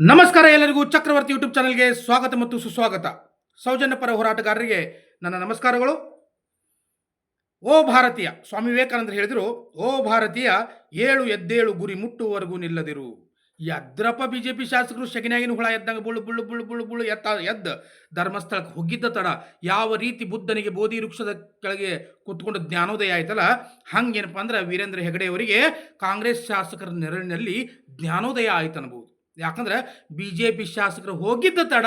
ನಮಸ್ಕಾರ ಎಲ್ಲರಿಗೂ ಚಕ್ರವರ್ತಿ ಯೂಟ್ಯೂಬ್ ಚಾನಲ್ಗೆ ಸ್ವಾಗತ ಮತ್ತು ಸುಸ್ವಾಗತ. ಸೌಜನ್ಯ ಪರ ಹೋರಾಟಗಾರರಿಗೆ ನನ್ನ ನಮಸ್ಕಾರಗಳು. ಓ ಭಾರತೀಯ, ಸ್ವಾಮಿ ವಿವೇಕಾನಂದರು ಹೇಳಿದರು, ಓ ಭಾರತೀಯ, ಏಳು ಎದ್ದೇಳು ಗುರಿ ಮುಟ್ಟುವವರೆಗೂ ನಿಲ್ಲದಿರು. ಯದ್ರಪ್ಪ ಬಿ ಜೆ ಪಿ ಶಾಸಕರು ಶಗಿನಾಗಿನ ಹುಳ ಎದ್ದಂಗೆ ಬುಳ್ಳು ಬುಳ್ಳು ಬುಳ್ಳು ಬುಳ್ಳು ಬುಳ್ಳು ಎತ್ತ, ಎದ್ದ ಧರ್ಮಸ್ಥಳಕ್ಕೆ ಹೋಗಿದ್ದ ತಡ ಯಾವ ರೀತಿ ಬುದ್ಧನಿಗೆ ಬೋಧಿ ವೃಕ್ಷದ ಕೆಳಗೆ ಕೂತ್ಕೊಂಡು ಜ್ಞಾನೋದಯ ಆಯ್ತಲ್ಲ, ಹಂಗೇನಪ್ಪ ಅಂದ್ರೆ ವೀರೇಂದ್ರ ಹೆಗಡೆಯವರಿಗೆ ಕಾಂಗ್ರೆಸ್ ಶಾಸಕರ ನೆರಳಿನಲ್ಲಿ ಜ್ಞಾನೋದಯ ಆಯ್ತು ಅನ್ಬೋದು ಯಾಕಂದ್ರೆ ಬಿ ಜೆ ಪಿ ಶಾಸಕರು ಹೋಗಿದ್ದ ತಡ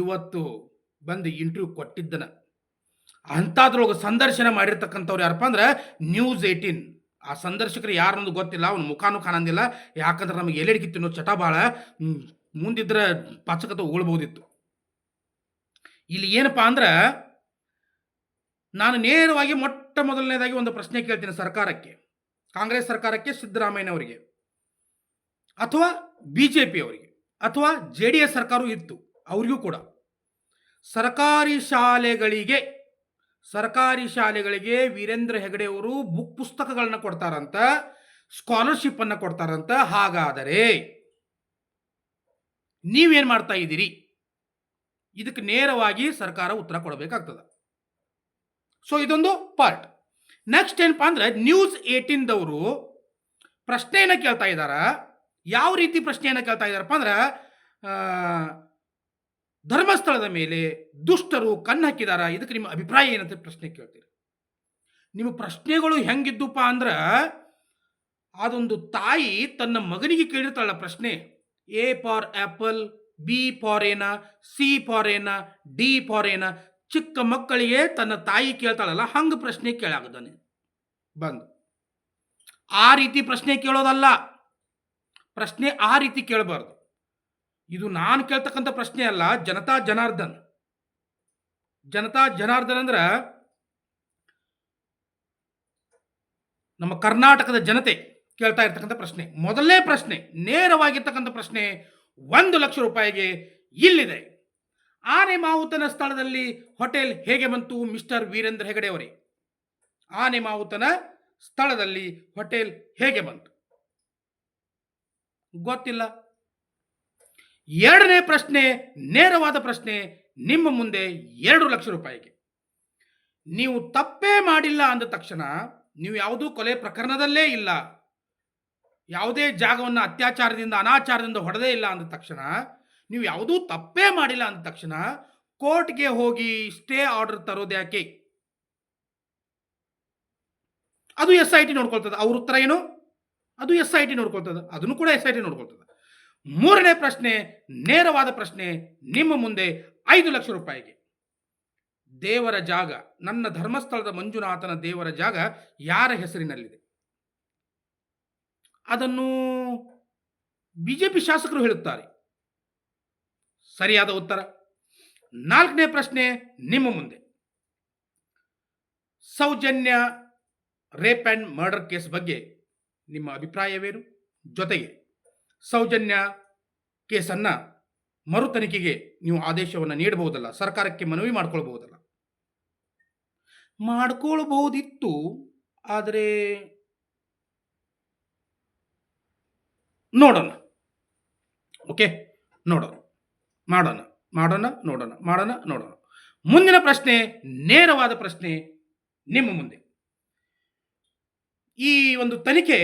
ಇವತ್ತು ಬಂದು ಇಂಟರ್ವ್ಯೂ ಕೊಟ್ಟಿದ್ದನ ಅಂಥದ್ರೊಳಗೆ ಸಂದರ್ಶನ ಮಾಡಿರ್ತಕ್ಕಂಥವ್ರು ಯಾರಪ್ಪ ಅಂದ್ರೆ ನ್ಯೂಸ್ ಏಯ್ಟೀನ್ ಆ ಸಂದರ್ಶಕರು ಯಾರನ್ನೋದು ಗೊತ್ತಿಲ್ಲ, ಅವ್ನ ಮುಖಾನು ಕಾಣಂದಿಲ್ಲ ಯಾಕಂದ್ರೆ ನಮಗೆ ಎಲ್ಲೆಡಿಗೆ ಅನ್ನೋ ಚಟ ಭಾಳ ಮುಂದಿದ್ರೆ ಪಚಕತ ಉಳ್ಬೋದಿತ್ತು ಇಲ್ಲಿ ಏನಪ್ಪ ಅಂದ್ರೆ ನಾನು ನೇರವಾಗಿ ಮೊಟ್ಟ ಮೊದಲನೇದಾಗಿ ಒಂದು ಪ್ರಶ್ನೆ ಕೇಳ್ತೀನಿ ಸರ್ಕಾರಕ್ಕೆ. ಕಾಂಗ್ರೆಸ್ ಸರ್ಕಾರಕ್ಕೆ ಸಿದ್ದರಾಮಯ್ಯನವರಿಗೆ. ಅಥವಾ ಬಿ ಜೆ ಪಿ ಅವರಿಗೆ ಅಥವಾ ಜೆ ಡಿ ಎಸ್ ಸರ್ಕಾರವೂ ಇತ್ತು, ಅವರಿಗೂ ಕೂಡ. ಸರ್ಕಾರಿ ಶಾಲೆಗಳಿಗೆ ಸರ್ಕಾರಿ ಶಾಲೆಗಳಿಗೆ ವೀರೇಂದ್ರ ಹೆಗಡೆ ಅವರು ಬುಕ್ ಪುಸ್ತಕಗಳನ್ನ ಕೊಡ್ತಾರಂತ ಸ್ಕಾಲರ್ಶಿಪ್ ಅನ್ನ ಕೊಡ್ತಾರಂತ, ಹಾಗಾದರೆ ನೀವೇನು ಮಾಡ್ತಾ ಇದ್ದೀರಿ? ಇದಕ್ಕೆ ನೇರವಾಗಿ ಸರ್ಕಾರ ಉತ್ತರ ಕೊಡಬೇಕಾಗ್ತದೆ. ಸೊ ಇದೊಂದು ಪಾರ್ಟ್ ನೆಕ್ಸ್ಟ್ ಏನಪ್ಪಾ ಅಂದ್ರೆ ನ್ಯೂಸ್ ಏಟೀನ್ದವರು ಪ್ರಶ್ನೆಯನ್ನು ಕೇಳ್ತಾ ಇದ್ದಾರ? ಯಾವ ರೀತಿ ಪ್ರಶ್ನೆಯನ್ನು ಕೇಳ್ತಾ ಇದ್ದಾರಪ್ಪ ಅಂದ್ರೆ ಧರ್ಮಸ್ಥಳದ ಮೇಲೆ ದುಷ್ಟರು ಕಣ್ಣು ಹಾಕಿದಾರ? ಇದಕ್ಕೆ ನಿಮ್ಮ ಅಭಿಪ್ರಾಯ ಏನಂತ ಪ್ರಶ್ನೆ ಕೇಳ್ತೀರಿ. ನಿಮ್ಮ ಪ್ರಶ್ನೆಗಳು ಹೆಂಗಿದ್ದುಪ್ಪ ಅಂದ್ರೆ, ಅದೊಂದು ತಾಯಿ ತನ್ನ ಮಗನಿಗೆ ಕೇಳಿರ್ತಾಳ ಪ್ರಶ್ನೆ, A for apple B for ಏನ, ಸಿ ಫಾರ್ ಏನ, ಡಿ ಫಾರ್ ಏನ, ಚಿಕ್ಕ ಮಕ್ಕಳಿಗೆ ತನ್ನ ತಾಯಿ ಕೇಳ್ತಾಳಲ್ಲ, ಹಂಗೆ ಪ್ರಶ್ನೆ ಕೇಳಾಗದಾನೆ. ಬಂದು. ಆ ರೀತಿ ಪ್ರಶ್ನೆ ಕೇಳೋದಲ್ಲ. ಪ್ರಶ್ನೆ ಆ ರೀತಿ ಕೇಳಬಾರ್ದು. ಇದು ನಾನು ಕೇಳ್ತಕ್ಕಂಥ ಪ್ರಶ್ನೆ ಅಲ್ಲ, ಜನತಾ ಜನಾರ್ದನ್. ಜನತಾ ಜನಾರ್ದನ್ ಅಂದ್ರೆ ನಮ್ಮ ಕರ್ನಾಟಕದ ಜನತೆ ಕೇಳ್ತಾ ಇರ್ತಕ್ಕಂಥ ಪ್ರಶ್ನೆ. ಮೊದಲನೇ ಪ್ರಶ್ನೆ, ನೇರವಾಗಿರ್ತಕ್ಕಂಥ ಪ್ರಶ್ನೆ ಒಂದು ಲಕ್ಷ ರೂಪಾಯಿಗೆ ಇಲ್ಲಿದೆ. ಆನೆ ಮಾವುತನ ಸ್ಥಳದಲ್ಲಿ ಹೋಟೆಲ್ ಹೇಗೆ ಬಂತು ಮಿಸ್ಟರ್ ವೀರೇಂದ್ರ ಹೆಗಡೆ ಅವರೇ? ಆನೆ ಮಾವುತನ ಸ್ಥಳದಲ್ಲಿ ಹೋಟೆಲ್ ಹೇಗೆ ಬಂತು? ಗೊತ್ತಿಲ್ಲ. ಎರಡನೇ ಪ್ರಶ್ನೆ, ನೇರವಾದ ಪ್ರಶ್ನೆ, ನಿಮ್ಮ ಮುಂದೆ ಎರಡು ಲಕ್ಷ ರೂಪಾಯಿಗೆ. ನೀವು ತಪ್ಪೇ ಮಾಡಿಲ್ಲ ಅಂದ ತಕ್ಷಣ, ನೀವು ಯಾವುದೂ ಕೊಲೆ ಪ್ರಕರಣದಲ್ಲೇ ಇಲ್ಲ. ಯಾವುದೇ ಜಾಗವನ್ನು ಅತ್ಯಾಚಾರದಿಂದ, ಅನಾಚಾರದಿಂದ ಹೊಡೆದೇ ಇಲ್ಲ ಅಂದ ತಕ್ಷಣ, ನೀವು ಯಾವುದೂ ತಪ್ಪೇ ಮಾಡಿಲ್ಲ ಅಂದ ತಕ್ಷಣ, ಕೋರ್ಟ್ಗೆ ಹೋಗಿ ಸ್ಟೇ ಆರ್ಡರ್ ತರೋದು ಯಾಕೆ? ಅದು ಎಸ್ ಐ ಟಿ ನೋಡ್ಕೊಳ್ತದೆ. ಅವ್ರ ಉತ್ತರ ಏನು? ಅದು ಎಸ್ ಐ ಟಿ ನೋಡ್ಕೊಳ್ತದೆ, ಅದನ್ನು ಕೂಡ ಎಸ್ ಐ ಟಿ ನೋಡ್ಕೊಳ್ತದೆ. ಮೂರನೇ ಪ್ರಶ್ನೆ, ನೇರವಾದ ಪ್ರಶ್ನೆ, ನಿಮ್ಮ ಮುಂದೆ ಐದು ಲಕ್ಷ ರೂಪಾಯಿಗೆ. ದೇವರ ಜಾಗ, ನನ್ನ ಧರ್ಮಸ್ಥಳದ ಮಂಜುನಾಥನ ದೇವರ ಜಾಗ ಯಾರ ಹೆಸರಿನಲ್ಲಿದೆ? ಅದನ್ನು ಬಿಜೆಪಿ ಶಾಸಕರು ಹೇಳುತ್ತಾರೆ. ಸರಿಯಾದ ಉತ್ತರ. ನಾಲ್ಕನೇ ಪ್ರಶ್ನೆ, ನಿಮ್ಮ ಮುಂದೆ. Soujanya, rape and murder case ಬಗ್ಗೆ ನಿಮ್ಮ ಅಭಿಪ್ರಾಯವೇನು ಜೊತೆಗೆ ಸೌಜನ್ಯ ಕೇಸನ್ನು ಮರು ತನಿಖೆಗೆ ನೀವು ಆದೇಶವನ್ನು ನೀಡಬಹುದಲ್ಲ, ಸರ್ಕಾರಕ್ಕೆ ಮನವಿ ಮಾಡ್ಕೊಳ್ಬಹುದಲ್ಲ. ಮಾಡ್ಕೊಳ್ಬಹುದಿತ್ತು, ಆದರೆ ನೋಡೋಣ. ಓಕೆ? ನೋಡೋಣ. ಮಾಡೋಣ. ಮಾಡೋಣ, ನೋಡೋಣ. ಮಾಡೋಣ, ನೋಡೋಣ. ಮುಂದಿನ ಪ್ರಶ್ನೆ, ನೇರವಾದ ಪ್ರಶ್ನೆ, ನಿಮ್ಮ ಮುಂದೆ. ಈ ಒಂದು ತನಿಖೆ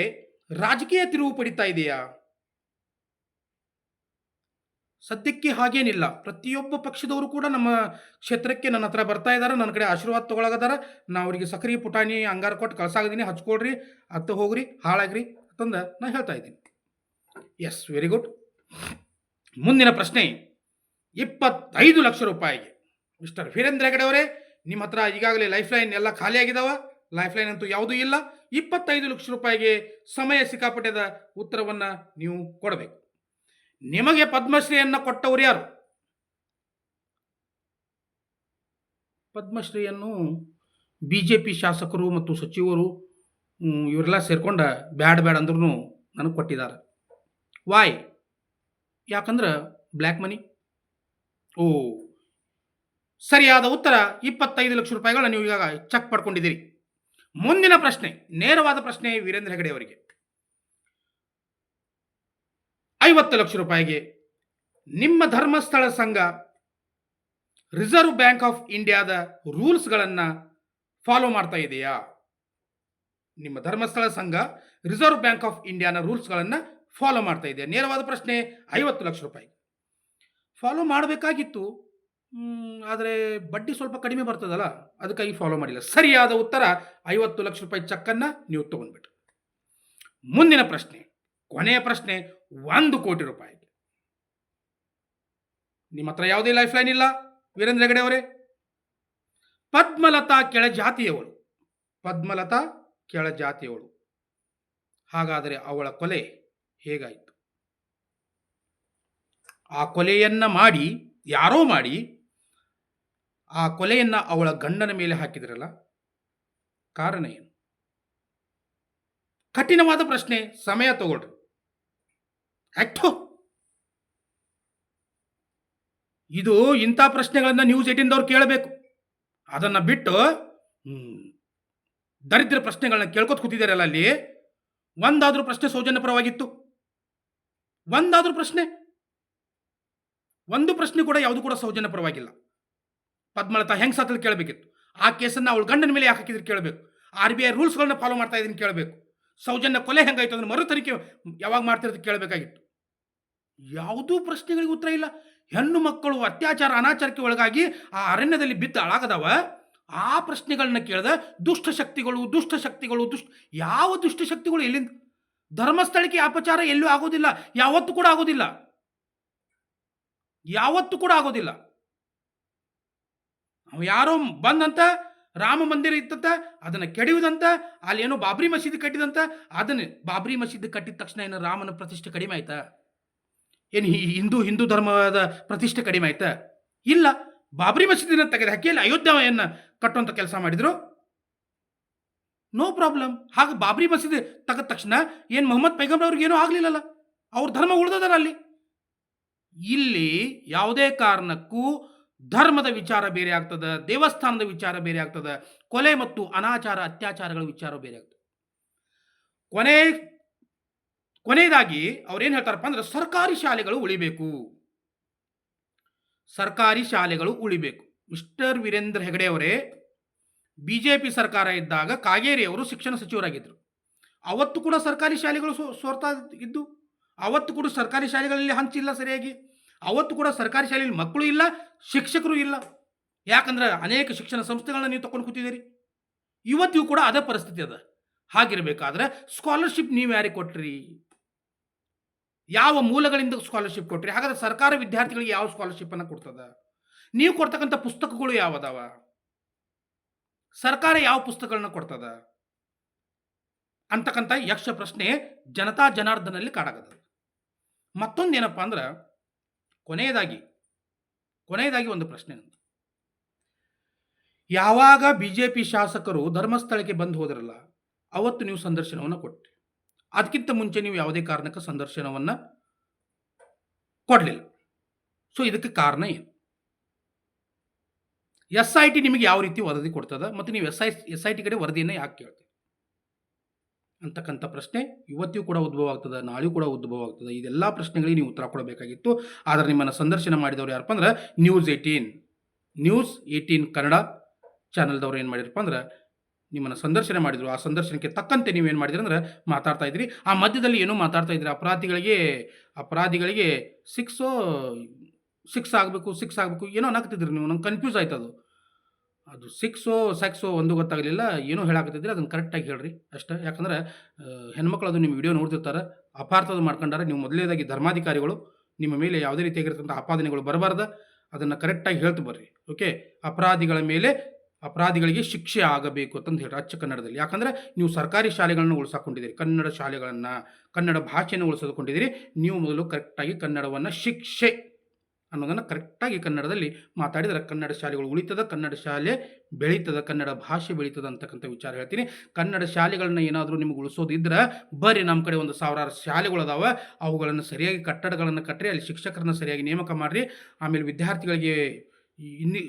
ರಾಜಕೀಯ ತಿರುವು ಪಡಿತಾ ಇದೆಯಾ? ಸದ್ಯಕ್ಕೆ ಹಾಗೇನಿಲ್ಲ. ಪ್ರತಿಯೊಬ್ಬ ಪಕ್ಷದವರು ಕೂಡ ನಮ್ಮ ಕ್ಷೇತ್ರಕ್ಕೆ ನನ್ನ ಹತ್ರ ಬರ್ತಾ ಇದ್ದಾರೆ. ನನ್ನ ಕಡೆ ಆಶೀರ್ವಾದ ತೊಗೊಳಗದಾರ ನಾ ಅವರಿಗೆ ಸಕ್ರಿಯ ಪುಟಾಣಿ, ಅಂಗಾರ ಕೊಟ್ಟು ಕಳ್ಸಾಗಿದ್ದೀನಿ ಹಚ್ಕೊಳ್ರಿ ಅತ್ತ ಹೋಗ್ರಿ, ಹಾಳಾಗ್ರಿ ಅಂತಂದು ನಾನು ಹೇಳ್ತಾ ಇದ್ದೀನಿ. ಎಸ್ ವೆರಿ ಗುಡ್ ಮುಂದಿನ ಪ್ರಶ್ನೆ, ಇಪ್ಪತ್ತೈದು ಲಕ್ಷ ರೂಪಾಯಿಗೆ. ಮಿಸ್ಟರ್ ವೀರೇಂದ್ರ ಹೆಗಡೆ ಅವರೇ, ನಿಮ್ಮ ಹತ್ರ ಈಗಾಗಲೇ ಲೈಫ್ ಲೈನ್ ಎಲ್ಲ ಖಾಲಿ ಆಗಿದಾವ ಲೈಫ್ ಲೈನ್ ಅಂತೂ ಯಾವುದೂ ಇಲ್ಲ. ಇಪ್ಪತ್ತೈದು ಲಕ್ಷ ರೂಪಾಯಿಗೆ ಸಮಯ ಸಿಕ್ಕಾಪಟ್ಟೆದ ಉತ್ತರವನ್ನು ನೀವು ಕೊಡಬೇಕು. ನಿಮಗೆ ಪದ್ಮಶ್ರೀಯನ್ನು ಕೊಟ್ಟವರು ಯಾರು? ಪದ್ಮಶ್ರೀಯನ್ನು ಬಿ ಜೆ ಪಿ ಶಾಸಕರು ಮತ್ತು ಸಚಿವರು ಇವರೆಲ್ಲ ಸೇರ್ಕೊಂಡ ಬ್ಯಾಡ ಬ್ಯಾಡ ಅಂದ್ರೂ ನನಗೆ ಕೊಟ್ಟಿದ್ದಾರೆ. ವಾಯ್ ಯಾಕಂದ್ರೆ ಬ್ಲ್ಯಾಕ್ ಮನಿ ಓ, ಸರಿಯಾದ ಉತ್ತರ ಇಪ್ಪತ್ತೈದು ಲಕ್ಷ ರೂಪಾಯಿಗಳನ್ನ ನೀವು ಈಗ ಚೆಕ್ ಪಡ್ಕೊಂಡಿದ್ದೀರಿ ಮುಂದಿನ ಪ್ರಶ್ನೆ, ನೇರವಾದ ಪ್ರಶ್ನೆ ವೀರೇಂದ್ರ ಹೆಗಡೆ ಅವರಿಗೆ. ಐವತ್ತು ಲಕ್ಷ ರೂಪಾಯಿಗೆ ನಿಮ್ಮ ಧರ್ಮಸ್ಥಳ ಸಂಘ ರಿಸರ್ವ್ ಬ್ಯಾಂಕ್ ಆಫ್ ಇಂಡಿಯಾದ ರೂಲ್ಸ್ಗಳನ್ನು ಫಾಲೋ ಮಾಡ್ತಾ ಇದೆಯಾ? ನಿಮ್ಮ Dharmasthala Sangha reserve bank of ಇಂಡಿಯಾನ ರೂಲ್ಸ್ಗಳನ್ನು ಫಾಲೋ ಮಾಡ್ತಾ ಇದೆಯಾ? ನೇರವಾದ ಪ್ರಶ್ನೆ, ಐವತ್ತು ಲಕ್ಷ ರೂಪಾಯಿ ಫಾಲೋ ಮಾಡಬೇಕಾಗಿತ್ತು. ಆದರೆ ಬಡ್ಡಿ ಸ್ವಲ್ಪ ಕಡಿಮೆ ಬರ್ತದಲ್ಲ ಅದಕ್ಕಾಗಿ ಫಾಲೋ ಮಾಡಿಲ್ಲ. ಸರಿಯಾದ ಉತ್ತರ, ಐವತ್ತು ಲಕ್ಷ ರೂಪಾಯಿ ಚೆಕ್ಕನ್ನು ನೀವು ತೊಗೊಂಡ್ಬಿಟ್ರಿ. ಮುಂದಿನ ಪ್ರಶ್ನೆ, ಕೊನೆಯ ಪ್ರಶ್ನೆ, ಒಂದು ಕೋಟಿ ರೂಪಾಯಿ ನಿಮ್ಮ ಹತ್ರ ಯಾವುದೇ ಲೈಫ್ ಲೈನ್ ಇಲ್ಲ, ವೀರೇಂದ್ರ ಹೆಗಡೆ ಅವರೇ? ಪದ್ಮಲತಾ ಕೆಳ ಜಾತಿಯವಳು ಪದ್ಮಲತಾ ಕೆಳ ಜಾತಿಯವಳು ಹಾಗಾದರೆ ಅವಳ ಕೊಲೆ ಹೇಗಾಯಿತು? ಆ ಕೊಲೆಯನ್ನ ಮಾಡಿ, ಯಾರೋ ಮಾಡಿ ಆ ಕೊಲೆಯನ್ನ ಅವಳ ಗಂಡನ ಮೇಲೆ ಹಾಕಿದ್ರಲ್ಲ? ಕಾರಣ ಏನು? ಕಠಿಣವಾದ ಪ್ರಶ್ನೆ, ಸಮಯ ತಗೊಳ್ರಿ. ಆಕ್ಟೋ ಇದು ಇಂಥ ಪ್ರಶ್ನೆಗಳನ್ನ ನ್ಯೂಸ್ ಏಟಿನ್ದವ್ರು ಕೇಳಬೇಕು. ಅದನ್ನ ಬಿಟ್ಟು ದರಿದ್ರ ಪ್ರಶ್ನೆಗಳನ್ನ ಕೇಳ್ಕೊತ ಕೂತಿದ್ದಾರಲ್ಲ ಅಲ್ಲಿ, ಒಂದಾದ್ರೂ ಪ್ರಶ್ನೆ ಸೌಜನ್ಯ ಪರವಾಗಿತ್ತು. ಒಂದಾದ್ರೂ ಪ್ರಶ್ನೆ. ಒಂದು ಪ್ರಶ್ನೆ ಕೂಡ ಯಾವುದು ಕೂಡ ಸೌಜನ್ಯ ಪರವಾಗಿಲ್ಲ. ಪದ್ಮಲತಾ ಹೆಂಗ್ ಸತ್ತಲ್ ಕೇಳಬೇಕಿತ್ತು? ಆ ಕೇಸನ್ನ ಅವಳು ಗಂಡನ ಮೇಲೆ ಯಾಕೆ ಹಾಕಿದ್ರು ಕೇಳಬೇಕು? ಆರ್ ಬಿ ಐ ರೂಲ್ಸ್ಗಳನ್ನ ಫಾಲೋ ಮಾಡ್ತಾ ಇದ್ದೀನಿ ಕೇಳಬೇಕು. ಸೌಜನ್ಯ ಕೊಲೆ ಹೆಂಗಾಯ್ತು ಅಂದ್ರೆ ಮರು ತನಿಖೆ ಯಾವಾಗ ಮಾಡ್ತಿರೋದು ಕೇಳಬೇಕಾಗಿತ್ತು. ಯಾವುದೂ ಪ್ರಶ್ನೆಗಳಿಗೆ ಉತ್ತರ ಇಲ್ಲ. ಹೆಣ್ಣು ಮಕ್ಕಳು ಅತ್ಯಾಚಾರ, ಅನಾಚಾರಕ್ಕೆ ಒಳಗಾಗಿ ಆ ಅರಣ್ಯದಲ್ಲಿ ಬಿದ್ದ ಹಾಳಾಗದವ ಆ ಪ್ರಶ್ನೆಗಳನ್ನ ಕೇಳಿದ ದುಷ್ಟ ಶಕ್ತಿಗಳು ದುಷ್ಟ ಶಕ್ತಿಗಳು, ದುಷ್ಟ ಯಾವ ದುಷ್ಟ ಶಕ್ತಿಗಳು ಎಲ್ಲಿಂದ? ಧರ್ಮಸ್ಥಳಕ್ಕೆ ಅಪಚಾರ ಎಲ್ಲೂ ಆಗೋದಿಲ್ಲ. ಯಾವತ್ತು ಕೂಡ ಆಗೋದಿಲ್ಲ. ಯಾವತ್ತು ಕೂಡ ಆಗೋದಿಲ್ಲ. ಯಾರೋ ಬಂದಂತ ರಾಮ ಮಂದಿರ ಇತ್ತಂತ, ಅದನ್ನು ಕೆಡಿಯುವುದಂತ ಅಲ್ಲಿ ಏನೋ ಬಾಬ್ರಿ ಮಸೀದಿ ಕಟ್ಟಿದಂತ, ಅದನ್ನ ಬಾಬ್ರಿ ಮಸೀದಿ ಕಟ್ಟಿದ ತಕ್ಷಣ ಏನು ರಾಮನ ಪ್ರತಿಷ್ಠೆ ಕಡಿಮೆ ಆಯ್ತಾ? ಏನು ಹಿಂದೂ ಹಿಂದೂ ಧರ್ಮದ ಪ್ರತಿಷ್ಠೆ ಕಡಿಮೆ ಆಯ್ತಾ? ಇಲ್ಲ, ಬಾಬ್ರಿ ಮಸೀದಿನ ತೆಗೆದು ಹಾಕಿ ಅಲ್ಲಿ ಅಯೋಧ್ಯೆಯನ್ನು ಕಟ್ಟುವಂಥ ಕೆಲಸ ಮಾಡಿದ್ರು. No problem. ಹಾಗೆ ಬಾಬ್ರಿ ಮಸೀದಿ ತೆಗೆದ ತಕ್ಷಣ ಏನು ಮೊಹಮ್ಮದ್ ಪೈಗಂಬರ್ ಅವ್ರಿಗೆ ಏನೂ ಆಗಲಿಲ್ಲಲ್ಲ? ಅವ್ರ ಧರ್ಮ ಉಳ್ದದಲ್ಲ ಅಲ್ಲಿ. ಇಲ್ಲಿ ಯಾವುದೇ ಕಾರಣಕ್ಕೂ ಧರ್ಮದ ವಿಚಾರ ಬೇರೆ ಆಗ್ತದೆ, ದೇವಸ್ಥಾನದ ವಿಚಾರ ಬೇರೆ ಆಗ್ತದೆ, ಕೊಲೆ ಮತ್ತು ಅನಾಚಾರ, ಅತ್ಯಾಚಾರಗಳ ವಿಚಾರ ಬೇರೆ ಆಗ್ತದೆ. ಕೊನೆ, ಕೊನೆಯದಾಗಿ ಅವ್ರೇನು ಹೇಳ್ತಾರಪ್ಪ ಅಂದ್ರೆ ಸರ್ಕಾರಿ ಶಾಲೆಗಳು ಉಳಿಬೇಕು. ಸರ್ಕಾರಿ ಶಾಲೆಗಳು ಉಳಿಬೇಕು. ಮಿಸ್ಟರ್ ವೀರೇಂದ್ರ ಹೆಗಡೆ ಅವರೇ ಬಿ ಜೆ ಪಿ ಸರ್ಕಾರ ಇದ್ದಾಗ ಕಾಗೇರಿ ಅವರು ಶಿಕ್ಷಣ ಸಚಿವರಾಗಿದ್ದರು ಅವತ್ತು ಕೂಡ ಸರ್ಕಾರಿ ಶಾಲೆಗಳು ಸೋರ್ತಾ ಇದ್ದು, ಅವತ್ತು ಕೂಡ ಸರ್ಕಾರಿ ಶಾಲೆಗಳಲ್ಲಿ ಹಂಚಿಲ್ಲ ಸರಿಯಾಗಿ. ಅವತ್ತು ಕೂಡ ಸರ್ಕಾರಿ ಶಾಲೆಯಲ್ಲಿ ಮಕ್ಕಳು ಇಲ್ಲ, ಶಿಕ್ಷಕರು ಇಲ್ಲ. ಯಾಕಂದ್ರೆ ಅನೇಕ ಶಿಕ್ಷಣ ಸಂಸ್ಥೆಗಳನ್ನ ನೀವು ತಗೊಂಡು ಕೂತಿದ್ದೀರಿ. ಇವತ್ತಿಗೂ ಕೂಡ ಅದೇ ಪರಿಸ್ಥಿತಿ ಅದ. ಹಾಗಿರ್ಬೇಕಾದ್ರೆ ಸ್ಕಾಲರ್ಶಿಪ್ ನೀವು ಯಾರಿಗೆ ಕೊಟ್ರಿ? ಯಾವ ಮೂಲಗಳಿಂದ ಸ್ಕಾಲರ್ಶಿಪ್ ಕೊಟ್ರಿ? ಹಾಗಾದ್ರೆ ಸರ್ಕಾರ ವಿದ್ಯಾರ್ಥಿಗಳಿಗೆ ಯಾವ ಸ್ಕಾಲರ್ಶಿಪ್ ಅನ್ನ ಕೊಡ್ತದ? ನೀವು ಕೊಡ್ತಕ್ಕಂಥ ಪುಸ್ತಕಗಳು ಯಾವದಾವ? ಸರ್ಕಾರ ಯಾವ ಪುಸ್ತಕಗಳನ್ನ ಕೊಡ್ತದ? ಅಂತಕ್ಕಂಥ ಯಕ್ಷ ಪ್ರಶ್ನೆ ಜನತಾ ಜನಾರ್ದನಲ್ಲಿ ಕಾಡಾಗದ. ಮತ್ತೊಂದೇನಪ್ಪ ಅಂದ್ರೆ ಕೊನೆಯದಾಗಿ ಕೊನೆಯದಾಗಿ ಒಂದು ಪ್ರಶ್ನೆ ಅಂತ ಯಾವಾಗ ಬಿ ಜೆ ಪಿ ಶಾಸಕರು ಧರ್ಮಸ್ಥಳಕ್ಕೆ ಬಂದು ಹೋದ್ರಲ್ಲ, ಅವತ್ತು ನೀವು ಸಂದರ್ಶನವನ್ನು ಕೊಟ್ಟೆ ಅದಕ್ಕಿಂತ ಮುಂಚೆ ನೀವು ಯಾವುದೇ ಕಾರಣಕ್ಕೆ ಸಂದರ್ಶನವನ್ನು ಕೊಡಲಿಲ್ಲ. ಸೊ ಇದಕ್ಕೆ ಕಾರಣ ಏನು? ಎಸ್ ಐ ಟಿ ನಿಮಗೆ ಯಾವ ರೀತಿ ವರದಿ ಕೊಡ್ತದ? ಮತ್ತು ನೀವು S I S I T ಕಡೆ ವರದಿಯನ್ನು ಯಾಕೆ ಕೇಳ್ತೀರಿ? ಅಂತಕ್ಕಂಥ ಪ್ರಶ್ನೆ ಇವತ್ತಿಗೂ ಕೂಡ ಉದ್ಭವ ಆಗ್ತದೆ ನಾಳೆಯೂ ಕೂಡ ಉದ್ಭವ ಆಗ್ತದೆ. ಇದೆಲ್ಲ ಪ್ರಶ್ನೆಗಳಿಗೆ ನೀವು ಉತ್ತರ ಕೊಡಬೇಕಾಗಿತ್ತು. ಆದರೆ ನಿಮ್ಮನ್ನು ಸಂದರ್ಶನ ಮಾಡಿದವರು ಯಾರಪ್ಪ ಅಂದ್ರೆ News Eighteen News Eighteen Kannada ಚಾನಲ್ದವ್ರು ಏನು ಮಾಡಿರಪ್ಪ ಅಂದ್ರೆ ನಿಮ್ಮನ್ನು ಸಂದರ್ಶನ ಮಾಡಿದರು. ಆ ಸಂದರ್ಶನಕ್ಕೆ ತಕ್ಕಂತೆ ನೀವೇನು ಮಾಡಿದ್ರಿ ಅಂದ್ರೆ ಮಾತಾಡ್ತಾ ಇದ್ರಿ. ಆ ಮಧ್ಯದಲ್ಲಿ ಏನೋ ಮಾತಾಡ್ತಾ ಇದ್ರಿ. ಅಪರಾಧಿಗಳಿಗೆ ಅಪರಾಧಿಗಳಿಗೆ ಸಿಕ್ಸೋ ಸಿಕ್ಸ್ ಆಗಬೇಕು ಸಿಕ್ಸ್ ಆಗಬೇಕು ಏನೋ ಅನ್ನಕತ್ತಿದ್ರಿ ನೀವು. ನಂಗೆ ಕನ್ಫ್ಯೂಸ್ ಆಯ್ತು ಅದು ಅದು ಸಿಕ್ಸೋ, ಸೆಕ್ಸೋ ಒಂದು ಗೊತ್ತಾಗಲಿಲ್ಲ. ಏನೋ ಹೇಳಾಕತ್ತಿದ್ರೆ ಅದನ್ನು ಕರೆಕ್ಟಾಗಿ ಹೇಳ್ರಿ. ಅಷ್ಟೇ. ಯಾಕಂದ್ರೆ ಹೆಣ್ಮಕ್ಳು ಅದು ನಿಮ್ಮ ವಿಡಿಯೋ ನೋಡ್ತಿರ್ತಾರೆ. ಅಪಾರ್ಥದ ಮಾಡ್ಕೊಂಡಾರೆ. ನೀವು ಮೊದಲನೇದಾಗಿ ಧರ್ಮಾಧಿಕಾರಿಗಳು. ನಿಮ್ಮ ಮೇಲೆ ಯಾವುದೇ ರೀತಿಯಾಗಿರ್ತಕ್ಕಂಥ ಆಪಾದನೆಗಳು ಬರಬಾರ್ದು. ಅದನ್ನು ಕರೆಕ್ಟಾಗಿ ಹೇಳ್ತು ಬರ್ರಿ. ಓಕೆ? ಅಪರಾಧಿಗಳ ಮೇಲೆ ಅಪರಾಧಿಗಳಿಗೆ ಶಿಕ್ಷೆ ಆಗಬೇಕು ಅಂತಂದು ಹೇಳಿ ಅಚ್ಚ ಕನ್ನಡದಲ್ಲಿ. ಯಾಕಂದರೆ, ನೀವು ಸರ್ಕಾರಿ ಶಾಲೆಗಳನ್ನು ಉಳಿಸಾಕೊಂಡಿದ್ದೀರಿ. ಕನ್ನಡ ಶಾಲೆಗಳನ್ನು, ಕನ್ನಡ ಭಾಷೆಯನ್ನು ಉಳಿಸಿಕೊಂಡಿದ್ದೀರಿ ನೀವು ಮೊದಲು ಕರೆಕ್ಟಾಗಿ ಕನ್ನಡವನ್ನು ಶಿಕ್ಷೆ ಅನ್ನೋದನ್ನು ಕರೆಕ್ಟಾಗಿ ಕನ್ನಡದಲ್ಲಿ ಮಾತಾಡಿದರೆ ಕನ್ನಡ ಶಾಲೆಗಳು ಉಳಿತದ, ಕನ್ನಡ ಶಾಲೆ ಬೆಳೀತದ, ಕನ್ನಡ ಭಾಷೆ ಬೆಳೀತದ ಅಂತಕ್ಕಂಥ ವಿಚಾರ ಹೇಳ್ತೀನಿ. ಕನ್ನಡ ಶಾಲೆಗಳನ್ನ ಏನಾದರೂ ನಿಮ್ಗೆ ಉಳಿಸೋದಿದ್ರೆ ಬರೀ ನಮ್ಮ ಕಡೆ ಒಂದು ಸಾವಿರಾರು ಶಾಲೆಗಳದಾವೆ ಅವುಗಳನ್ನು ಸರಿಯಾಗಿ ಕಟ್ಟಡಗಳನ್ನು ಕಟ್ಟರಿ ಅಲ್ಲಿ ಶಿಕ್ಷಕರನ್ನ ಸರಿಯಾಗಿ ನೇಮಕ ಮಾಡಿರಿ. ಆಮೇಲೆ ವಿದ್ಯಾರ್ಥಿಗಳಿಗೆ ಇನ್ನಿ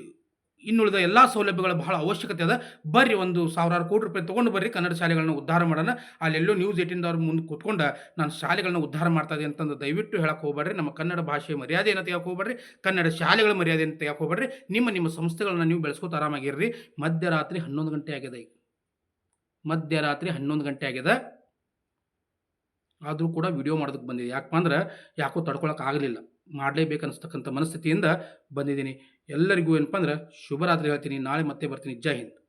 ಇನ್ನುಳಿದ ಎಲ್ಲ ಸೌಲಭ್ಯಗಳ ಬಹಳ ಅವಶ್ಯಕತೆ ಅದ. ಬರ್ರಿ ಒಂದು ಸಾವಿರಾರು ಕೋಟಿ ರೂಪಾಯಿ ತೊಗೊಂಡು ಬರ್ರಿ. ಕನ್ನಡ ಶಾಲೆಗಳನ್ನ ಉದ್ಧಾರ ಮಾಡೋಣ. ಅಲ್ಲೆಲ್ಲೋ ನ್ಯೂಸ್ ಏಟಿಂದವ್ರು ಮುಂದೆ ಕೂತ್ಕೊಂಡು ನಾನು ಶಾಲೆಗಳನ್ನ ಉದ್ಧಾರ ಮಾಡ್ತಾ ಇದೆ ಅಂತಂದು ದಯವಿಟ್ಟು ಹೇಳಕ್ಕೆ ಹೋಗ್ಬೇಡ್ರಿ. ನಮ್ಮ ಕನ್ನಡ ಭಾಷೆಯ ಮರ್ಯಾದೆಯನ್ನು ತೆಗೆಯಕ್ಕೆ ಹೋಗ್ಬೇಡ್ರಿ. ಕನ್ನಡ ಶಾಲೆಗಳ ಮರ್ಯಾದೆಯನ್ನು ತೆಗೆಯಕ್ಕೆ ಹೋಗ್ಬೇಡ್ರಿ. ನಿಮ್ಮ ನಿಮ್ಮ ಸಂಸ್ಥೆಗಳನ್ನ ನೀವು ಬೆಳೆಸ್ಕೊತ ಆರಾಮಾಗಿರ್ರಿ. ಮಧ್ಯರಾತ್ರಿ ಹನ್ನೊಂದು ಗಂಟೆ ಆಗಿದೆ ಈಗ. ಮಧ್ಯರಾತ್ರಿ ಹನ್ನೊಂದು ಗಂಟೆ ಆಗಿದೆ ಆದರೂ ಕೂಡ ವಿಡಿಯೋ ಮಾಡೋದಕ್ಕೆ ಬಂದಿದೆ ಯಾಕಪ್ಪ ಅಂದ್ರೆ ಯಾಕೋ ತಡ್ಕೊಳಕ್ಕೆ ಆಗಲಿಲ್ಲ. ಮಾಡಲೇಬೇಕು ಅನಿಸ್ತಕ್ಕಂಥ ಮನಸ್ಥಿತಿಯಿಂದ ಬಂದಿದ್ದೀನಿ. ಎಲ್ಲರಿಗೂ ಏನಪ್ಪ ಅಂದ್ರೆ ಶುಭರಾತ್ರಿ ಹೇಳ್ತೀನಿ. ನಾಳೆ ಮತ್ತೆ ಬರ್ತೀನಿ. ಜೈ ಹಿಂದ್.